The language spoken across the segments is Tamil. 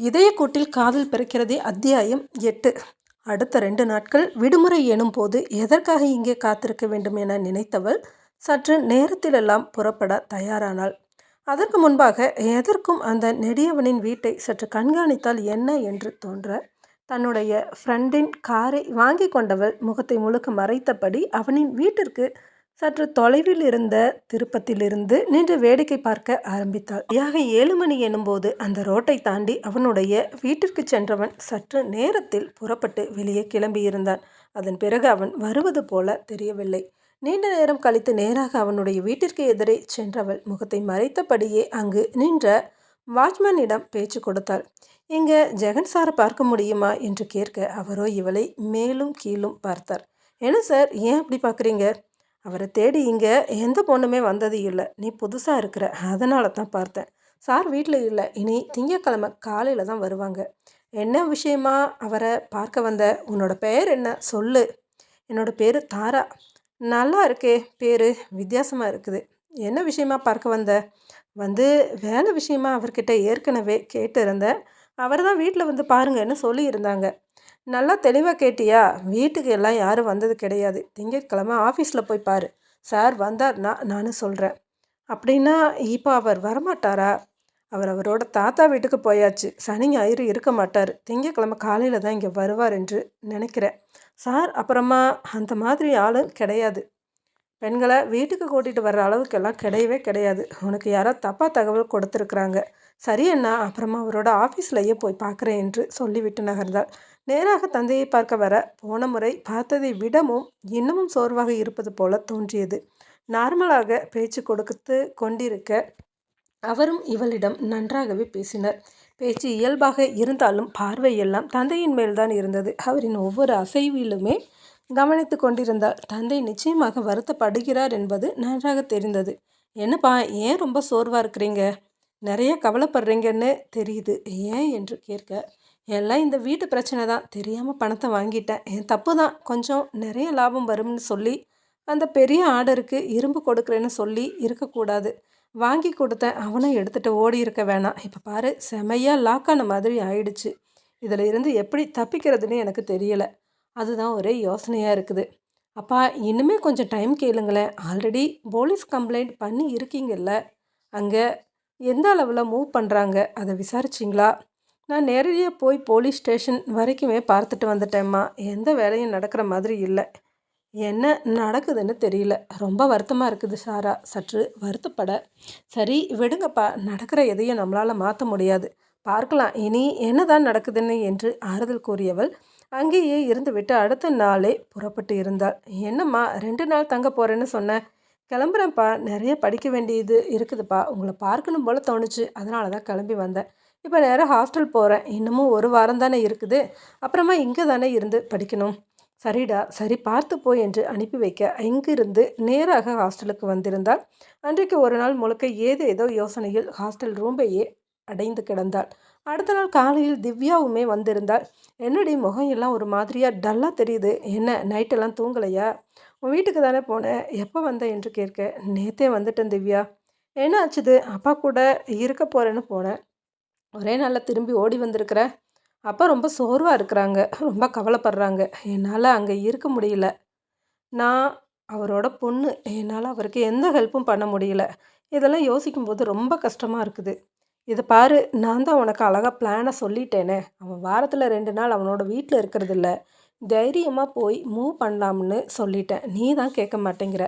இதயக்கூட்டில் காதல் பிறக்கிறதே அத்தியாயம் எட்டு. அடுத்த ரெண்டு நாட்கள் விடுமுறை எனும் போது எதற்காக இங்கே காத்திருக்க வேண்டும் என நினைத்தவள் சற்று நேரத்திலெல்லாம் புறப்பட தயாரானாள். அதற்கு முன்பாக எதற்கும் அந்த நெடியவனின் வீட்டை சற்று கண்காணித்தால் என்ன என்று தோன்ற தன்னுடைய ஃப்ரெண்டின் காரை வாங்கி கொண்டவள் முகத்தை முழுக்க மறைத்தபடி அவனின் வீட்டிற்கு சற்று தொலைவில் இருந்த திருப்பத்திலிருந்து நின்று வேடிக்கை பார்க்க ஆரம்பித்தாள். யாக ஏழு மணி எனும்போது அந்த ரோட்டை தாண்டி அவனுடைய வீட்டிற்கு சென்றவன் சற்று நேரத்தில் புறப்பட்டு வெளியே கிளம்பியிருந்தான். அதன் பிறகு அவன் வருவது போல தெரியவில்லை. நீண்ட நேரம் கழித்து நேராக அவனுடைய வீட்டிற்கு எதிரே சென்றவள் முகத்தை மறைத்தபடியே அங்கு நின்ற வாட்ச்மேனிடம் பேச்சு கொடுத்தாள். இங்கே ஜெகன் சாரை பார்க்க முடியுமா என்று கேட்க அவரோ இவளை மேலும் கீழும் பார்த்தார். என்ன சார் ஏன் அப்படி பார்க்குறீங்க? அவரை தேடி இங்கே எந்த பொண்ணுமே வந்தது இல்லை. நீ புதுசாக இருக்கிற. அதனால தான் பார்த்தேன். சார் வீட்டில் இல்லை. இனி திங்கக்கிழமை காலையில் தான் வருவாங்க. என்ன விஷயமா அவரை பார்க்க வந்த? உன்னோட பெயர் என்ன? சொல்லு. என்னோட பேர் தாரா. நல்லா இருக்கே. பேர் வித்தியாசமாக இருக்குது. என்ன விஷயமா பார்க்க வந்த? வந்து வேலை விஷயமா அவர்கிட்ட ஏற்கனவே கேட்டிருந்தேன் அவர் தான் வீட்டில் வந்து பாருங்கன்னு சொல்லியிருந்தாங்க. நல்லா தெளிவாக கேட்டியா? வீட்டுக்கு எல்லாம் யாரும் வந்தது கிடையாது. திங்கட்கிழமை ஆஃபீஸில் போய் பாரு. சார் வந்தார்னா நானும் சொல்கிறேன் அப்படின்னா இப்போ அவர் வரமாட்டாரா? அவர் அவரோட தாத்தா வீட்டுக்கு போயாச்சு. சனி ஞாயிறு இருக்க மாட்டார். திங்கக்கிழமை காலையில் தான் இங்கே வருவார் என்று நினைக்கிறேன். சார் அப்புறமா அந்த மாதிரி ஆளும் கிடையாது. பெண்களை வீட்டுக்கு கூட்டிகிட்டு வர்ற அளவுக்கெல்லாம் கிடையவே கிடையாது. உனக்கு யாரோ தப்பாக தகவல் கொடுத்துருக்குறாங்க. சரி அண்ணா அப்புறமா அவரோட ஆஃபீஸ்லேயே போய் பார்க்குறேன் என்று சொல்லிவிட்டு நகர்ந்தாள். நேராக தந்தையை பார்க்க வர போன முறை பார்த்ததை விடமும் இன்னமும் சோர்வாக இருப்பது போல தோன்றியது. நார்மலாக பேச்சு கொடுத்து கொண்டிருக்க அவரும் இவளிடம் நன்றாகவே பேசினர். பேச்சு இயல்பாக இருந்தாலும் பார்வையெல்லாம் தந்தையின் மேல்தான் இருந்தது. அவரின் ஒவ்வொரு அசைவிலுமே கவனித்து கொண்டிருந்தால் தந்தை நிச்சயமாக வருத்தப்படுகிறார் என்பது நன்றாக தெரிந்தது. என்னப்பா ஏன் ரொம்ப சோர்வாக இருக்கிறீங்க? நிறைய கவலைப்படுறீங்கன்னு தெரியுது. ஏன் என்று கேட்க எல்லாம் இந்த வீட்டு பிரச்சனை தான். தெரியாமல் பணத்தை வாங்கிட்டேன். என் தப்பு தான். கொஞ்சம் நிறைய லாபம் வரும்னு சொல்லி அந்த பெரிய ஆர்டருக்கு இரும்பு கொடுக்குறேன்னு சொல்லி இருக்கக்கூடாது. வாங்கி கொடுத்தேன். அவனும் எடுத்துகிட்டு ஓடி இருக்க வேணாம். இப்போ பாரு செமையாக லாக்கான மாதிரி ஆயிடுச்சு. இதில் இருந்து எப்படி தப்பிக்கிறதுன்னு எனக்கு தெரியலை. அதுதான் ஒரே யோசனையாக இருக்குது. அப்பா இன்னுமே கொஞ்சம் டைம் கேளுங்களேன். ஆல்ரெடி போலீஸ் கம்ப்ளைண்ட் பண்ணி இருக்கீங்கல்ல? அங்கே எந்த அளவில் மூவ் பண்ணுறாங்க அதை விசாரிச்சிங்களா? நான் நேரடியாக போய் போலீஸ் ஸ்டேஷன் வரைக்குமே பார்த்துட்டு வந்துட்டேம்மா. எந்த வேலையும் நடக்கிற மாதிரி இல்லை. என்ன நடக்குதுன்னு தெரியல. ரொம்ப வருத்தமாக இருக்குது சாரா. சற்று வருத்தப்பட. சரி விடுங்கப்பா. நடக்கிற எதையும் நம்மளால் மாற்ற முடியாது. பார்க்கலாம். இனி என்னதான் நடக்குதுன்னு என்று ஆறுதல் கூறியவள் அங்கேயே இருந்துவிட்டு அடுத்த நாளே புறப்பட்டு இருந்தாள். என்னம்மா ரெண்டு நாள் தங்க போகிறேன்னு சொன்னேன் கிளம்புறேன்ப்பா. நிறைய படிக்க வேண்டியது இருக்குதுப்பா. உங்களை பார்க்கணும் போல் தோணுச்சு. அதனால தான் கிளம்பி வந்தேன். இப்போ நேராக ஹாஸ்டல் போகிறேன் இன்னமும் ஒரு வாரம் தானே இருக்குது. அப்புறமா இங்கே தானே இருந்து படிக்கணும். சரிடா சரி பார்த்து போய் என்று அனுப்பி வைக்க இங்கிருந்து நேராக ஹாஸ்டலுக்கு வந்திருந்தாள். அன்றைக்கு ஒரு நாள் முழுக்க ஏதோ ஏதோ யோசனையில் ஹாஸ்டல் ரூம்பையே அடைந்து கிடந்தாள். அடுத்த நாள் காலையில் திவ்யாவுமே வந்திருந்தாள். என்னடி முகம் எல்லாம் ஒரு மாதிரியாக டல்லாக தெரியுது. என்ன நைட்டெல்லாம் தூங்கலையா? உன் வீட்டுக்கு தானே போனேன் எப்போ வந்த? என்று கேட்க நேத்தே வந்துட்டேன் திவ்யா. என்ன ஆச்சுது? அப்பா கூட இருக்க போகிறேன்னு போனேன். ஒரே நாளில் திரும்பி ஓடி வந்திருக்கிற. அப்பா ரொம்ப சோர்வாக இருக்கிறாங்க. ரொம்ப கவலைப்படுறாங்க. என்னால் அங்கே இருக்க முடியல. நான் அவரோட பொண்ணு. என்னால் அவருக்கு எந்த ஹெல்ப்பும் பண்ண முடியல. இதெல்லாம் யோசிக்கும்போது ரொம்ப கஷ்டமாக இருக்குது. இதை பாரு நான் தான் உனக்கு அழகாக பிளானை சொல்லிட்டேனே. அவன் வாரத்தில் ரெண்டு நாள் அவனோட வீட்டில் இருக்கிறதில்ல. தைரியமாக போய் மூவ் பண்ணலாம்னு சொல்லிட்டேன். நீ தான் கேட்க மாட்டேங்கிற.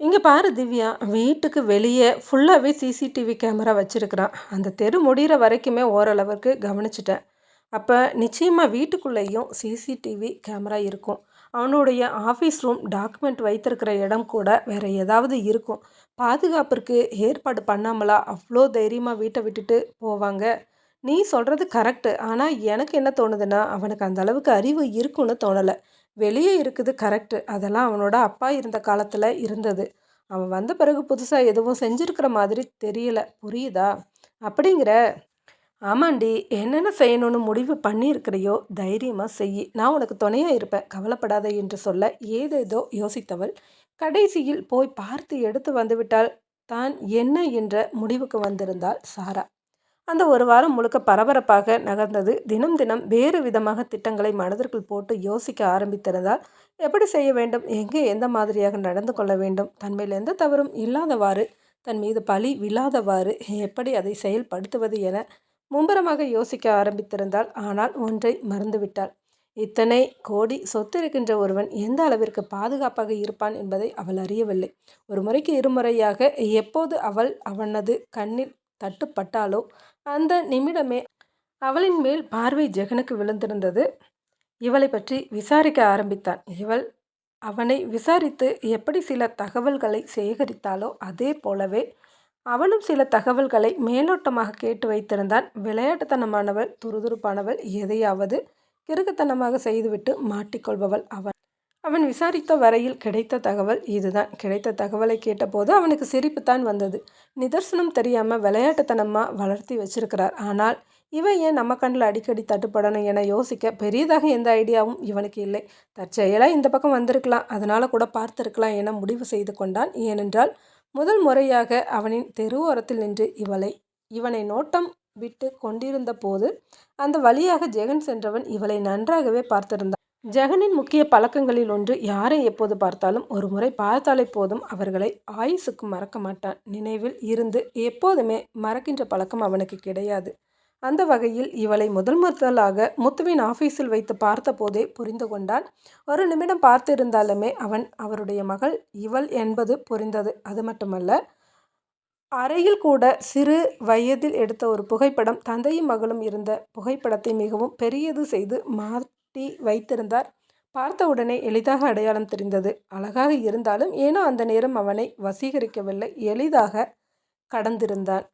இங்கே பாரு திவ்யா வீட்டுக்கு வெளியே ஃபுல்லாகவே சிசிடிவி கேமரா வச்சுருக்கிறான் அந்த தெரு முடிகிற வரைக்குமே ஓரளவுக்கு கவனிச்சிட்டேன். அப்போ நிச்சயமாக வீட்டுக்குள்ளேயும் சிசிடிவி கேமரா இருக்கும். அவனுடைய ஆஃபீஸ் ரூம் டாக்குமெண்ட் வைத்திருக்கிற இடம் கூட வேறு ஏதாவது இருக்கும். பாதுகாப்பிற்கு ஏற்பாடு பண்ணாமலா அவ்வளோ தைரியமாக வீட்டை விட்டுட்டு போவாங்க? நீ சொல்கிறது கரெக்டு ஆனால் எனக்கு என்ன தோணுதுன்னா அவனுக்கு அந்த அளவுக்கு அறிவு இருக்குன்னு தோணலை. வெளியே இருக்குது கரெக்டு அதெல்லாம் அவனோட அப்பா இருந்த காலத்தில் இருந்தது. அவன் வந்த பிறகு புதுசாக எதுவும் செஞ்சுருக்கிற மாதிரி தெரியல. புரியுதா? அப்படிங்கிற ஆமாண்டி என்னென்ன செய்யணும்னு முடிவு பண்ணியிருக்கிறையோ தைரியமாக செய் நான் உனக்கு துணையாக இருப்பேன். கவலைப்படாத என்று சொல்ல ஏதேதோ யோசித்தவள் கடைசியில் போய் பார்த்து எடுத்து வந்துவிட்டால் தான் என்ன என்ற முடிவுக்கு வந்திருந்தாள் சாரா. அந்த ஒரு வாரம் முழுக்க பரபரப்பாக நகர்ந்தது. தினம் தினம் வேறு விதமாக திட்டங்களை மனதிற்குள் போட்டு யோசிக்க ஆரம்பித்திருந்தால் எப்படி செய்ய வேண்டும்? எங்கே எந்த மாதிரியாக நடந்து கொள்ள வேண்டும்? தன்மையில் எந்த தவறும் இல்லாதவாறு தன் மீது பழி விழாதவாறு எப்படி அதை செயல்படுத்துவது என மும்பரமாக யோசிக்க ஆரம்பித்திருந்தாள். ஆனால் ஒன்றை மறந்துவிட்டாள். இத்தனை கோடி சொத்து இருக்கின்ற ஒருவன் எந்த அளவிற்கு பாதுகாப்பாக இருப்பான் என்பதை அவள் அறியவில்லை. ஒரு முறைக்கு இருமுறையாக எப்போது அவள் அவனது கண்ணில் தட்டுப்பட்டாலோ அந்த நிமிடமே அவளின் மேல் பார்வை ஜெகனுக்கு விழுந்திருந்தது. இவளை பற்றி விசாரிக்க ஆரம்பித்தான். இவள் அவனை விசாரித்து எப்படி சில தகவல்களை சேகரித்தாலோ அதே போலவே அவனும் சில தகவல்களை மேலோட்டமாக கேட்டு வைத்திருந்தான். விளையாட்டுத்தனமானவள் துருதுருப்பானவள் எதையாவது கிறுக்குத்தனமாக செய்துவிட்டு மாட்டிக்கொள்பவள் அவன். அவன் விசாரித்த வரையில் கிடைத்த தகவல் இதுதான். கிடைத்த தகவலை கேட்டபோது அவனுக்கு சிரிப்பு தான் வந்தது. நிதர்சனம் தெரியாமல் விளையாட்டுத்தனமாக வளர்த்தி வச்சிருக்கிறார். ஆனால் இவன் ஏன் நம்ம கண்ணில் அடிக்கடி தட்டுப்படணும் என யோசிக்க பெரியதாக எந்த ஐடியாவும் இவனுக்கு இல்லை. தற்செயலாக இந்த பக்கம் வந்திருக்கலாம். அதனால் கூட பார்த்துருக்கலாம் என முடிவு செய்து கொண்டான். ஏனென்றால் முதல் முறையாக அவனின் தெருவோரத்தில் நின்று இவளை இவனை நோட்டம் விட்டு கொண்டிருந்த போது அந்த வழியாக ஜெகன் சென்றவன் இவளை நன்றாகவே பார்த்திருந்தான். ஜெகனின் முக்கிய பழக்கங்களில் ஒன்று யாரை எப்போது பார்த்தாலும் ஒரு முறை பார்த்தாலே போதும் அவர்களை ஆயுசுக்கு மறக்க மாட்டான். நினைவில் இருந்து எப்போதுமே மறக்கின்ற பழக்கம் அவனுக்கு கிடையாது. அந்த வகையில் இவளை முதல் முதலாக முத்துவின் ஆஃபீஸில் வைத்து பார்த்தபோதே புரிந்து கொண்டான். ஒரு நிமிடம் பார்த்திருந்தாலுமே அவன் அவருடைய மகள் இவள் என்பது புரிந்தது. அது மட்டுமல்ல அறையில் கூட சிறு வயதில் எடுத்த ஒரு புகைப்படம் தந்தையும் மகளும் இருந்த புகைப்படத்தை மிகவும் பெரியது செய்து மா மாட்டி வைத்திருந்தார். பார்த்தவுடனே எளிதாக அடையாளம் தெரிந்தது. அழகாக இருந்தாலும் ஏனோ அந்த நேரம் அவனை வசீகரிக்கவில்லை. எளிதாக கடந்திருந்தான்.